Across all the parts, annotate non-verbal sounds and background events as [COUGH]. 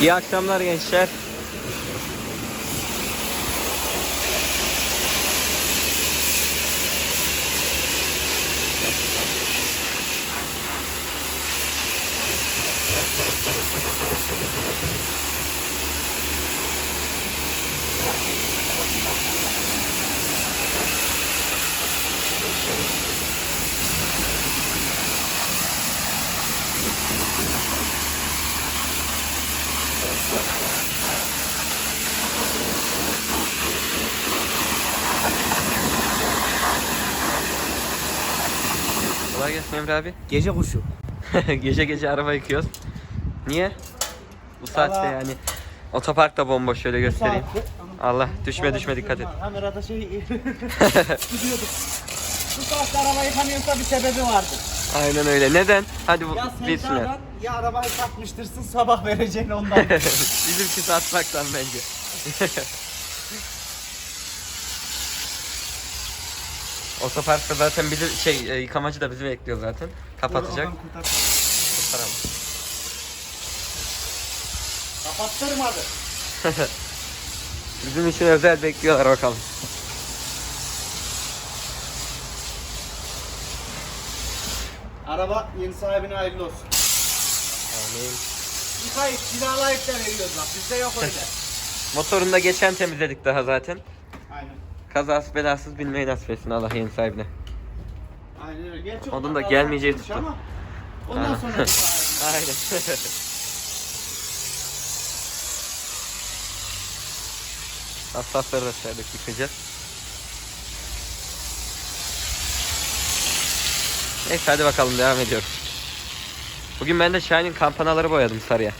İyi akşamlar gençler. Kolay gelsin Emre abi. Gece kuşu. [LAUGHS] gece gece araba yıkıyoruz. Niye? Bu saatte Valla- yani. Otopark da bomboş şöyle göstereyim. Allah düşme düşme dikkat et. Kamerada şey. [LAUGHS] Bu [LAUGHS] saatte araba yıkanıyorsa bir sebebi vardır. Aynen öyle. Neden? Hadi bu Ya bilsinler. sevdadan ya arabayı satmıştırsın sabah vereceğin ondan. Bizimki satmaktan bence. Otoparkta zaten bizi şey e, yıkamacı da bizi bekliyor zaten. Kapatacak. Kurtar. Kurtaramam. Kapattırım abi. [LAUGHS] Bizim için özel bekliyorlar bakalım. Araba yeni sahibine hayırlı olsun. Yıkayıp kiralayıp da veriyoruz bak bizde yok öyle. [LAUGHS] Motorunu da geçen temizledik daha zaten. Kazasız belasız binmeyi nasip etsin Allah yeni sahibine. Aynen öyle. Gerçi Onun da gelmeyeceği tuttu. ama Ondan [LAUGHS] Aynen. sonra. [LAUGHS] Aynen. Hassasları da serdik yıkayacağız. Neyse hadi bakalım devam ediyoruz. Bugün ben de Shine'in kampanaları boyadım sarıya.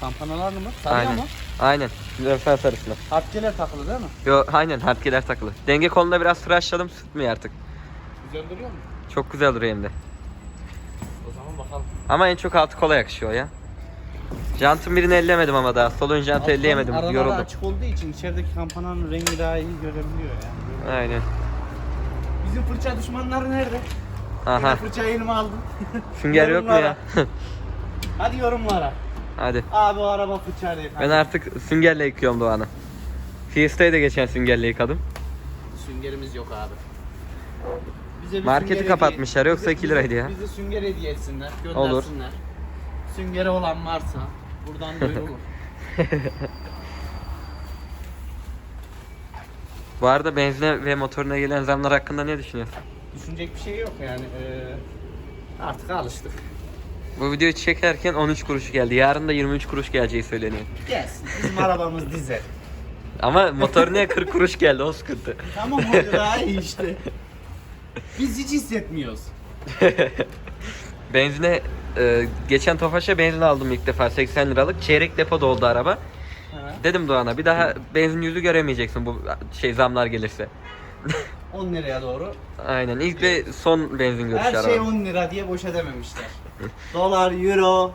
Kampanalar mı? Sarıyor aynen. mu? Aynen. Zülfar sarısına. Harpçeler takılı değil mi? Yo aynen harpkeler takılı. Denge kolunda biraz tıraşladım sıkmıyor artık. Güzel duruyor mu? Çok güzel duruyor hem de. O zaman bakalım. Ama en çok altı kola yakışıyor ya. Jantın birini ellemedim ama daha. Sol ön jantı elleyemedim. Araları Yoruldum. açık olduğu için içerideki kampananın rengi daha iyi görebiliyor yani. Aynen. Bizim fırça düşmanları nerede? Aha. Yine fırçayı elime aldım. Sünger [LAUGHS] yok mu ya? [LAUGHS] Hadi yorumlara. Hadi. Abi o araba yıkandı. Ben artık süngerle yıkıyorum Doğan'ı. Fiesta'yı da geçen süngerle yıkadım. Süngerimiz yok abi. Bize bir Marketi sünger kapatmışlar, hediye- yoksa iki liraydı ya. Bize sünger hediye etsinler, Olur. göndersinler. Süngeri olan varsa buradan duyurulur. [LAUGHS] Bu arada benzine ve motoruna gelen zamlar hakkında ne düşünüyorsun? Düşünecek bir şey yok yani. Ee, artık alıştık. Bu videoyu çekerken 13 kuruş geldi. Yarın da 23 kuruş geleceği söyleniyor. Gelsin. Bizim arabamız dizel. Ama motoruna 40 kuruş geldi o sıkıntı. Tamam o daha iyi işte. Biz hiç hissetmiyoruz. [LAUGHS] Benzine e, geçen Tofaş'a benzin aldım ilk defa 80 liralık. Çeyrek depo doldu araba. Ha. Dedim Doğan'a bir daha benzin yüzü göremeyeceksin bu şey zamlar gelirse. 10 liraya doğru. Aynen ilk ve son benzin görüşü Her araba. şey 10 lira diye boşa dememişler. [LAUGHS] Dolar, euro.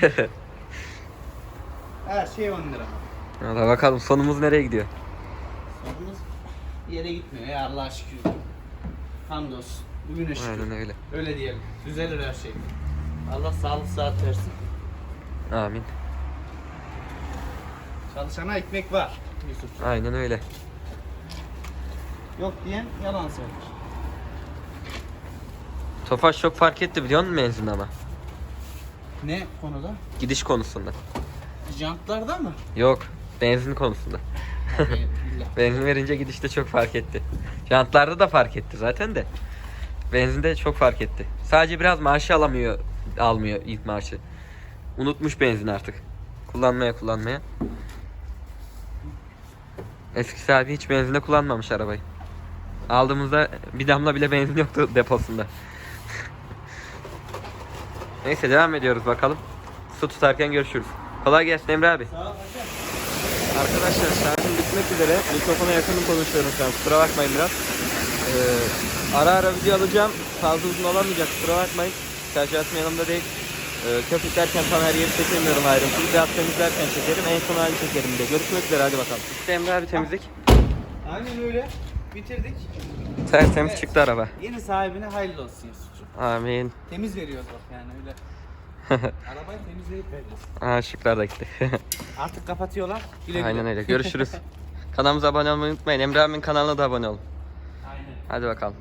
[LAUGHS] Her şey 10 lira. Valla bakalım sonumuz nereye gidiyor? Sonumuz bir yere gitmiyor ya Allah'a şükür. Hamdolsun. Bugüne şükür. Aynen öyle. Öyle diyelim. Düzelir her şey. Allah sağlık saat versin. Amin. Çalışana ekmek var. Yusuf. Aynen öyle. Yok diyen yalan söyler. Tofaş çok fark etti biliyor musun benzin ama? Ne konuda? Gidiş konusunda. Jantlarda mı? Yok benzin konusunda. Abi. [LAUGHS] Benzin verince gidişte çok fark etti. Jantlarda da fark etti zaten de. Benzinde çok fark etti. Sadece biraz maaşı alamıyor, almıyor ilk maaşı. Unutmuş benzin artık. Kullanmaya kullanmaya. Eski sahibi hiç benzinde kullanmamış arabayı. Aldığımızda bir damla bile benzin yoktu deposunda. Neyse devam ediyoruz bakalım. Su tutarken görüşürüz. Kolay gelsin Emre abi. Sağ ol. Arkadaşlar şarjım bitmek üzere. Mikrofona yakın konuşuyorum şu an. Kusura bakmayın biraz. Ee, ara ara video alacağım. Fazla uzun olamayacak. Kusura bakmayın. Şarj atma yanımda değil. Ee, köpüklerken tam her yeri çekemiyorum ayrıntılı. Biraz temizlerken çekerim. En son halini çekerim de. Görüşmek üzere hadi bakalım. İşte Emre abi temizlik. Aynen öyle. Bitirdik. Tertemiz Evet. çıktı araba. Yeni sahibine hayırlı olsun Yusuf'cum. Amin. Temiz veriyoruz bak yani öyle. [LAUGHS] Arabayı temizleyip veririz. Aha ışıklar da gitti. [LAUGHS] Artık kapatıyorlar. Güle. Aynen öyle. [LAUGHS] Görüşürüz. Kanalımıza abone olmayı unutmayın. Emre abimin kanalına da abone olun. Aynen. Hadi bakalım.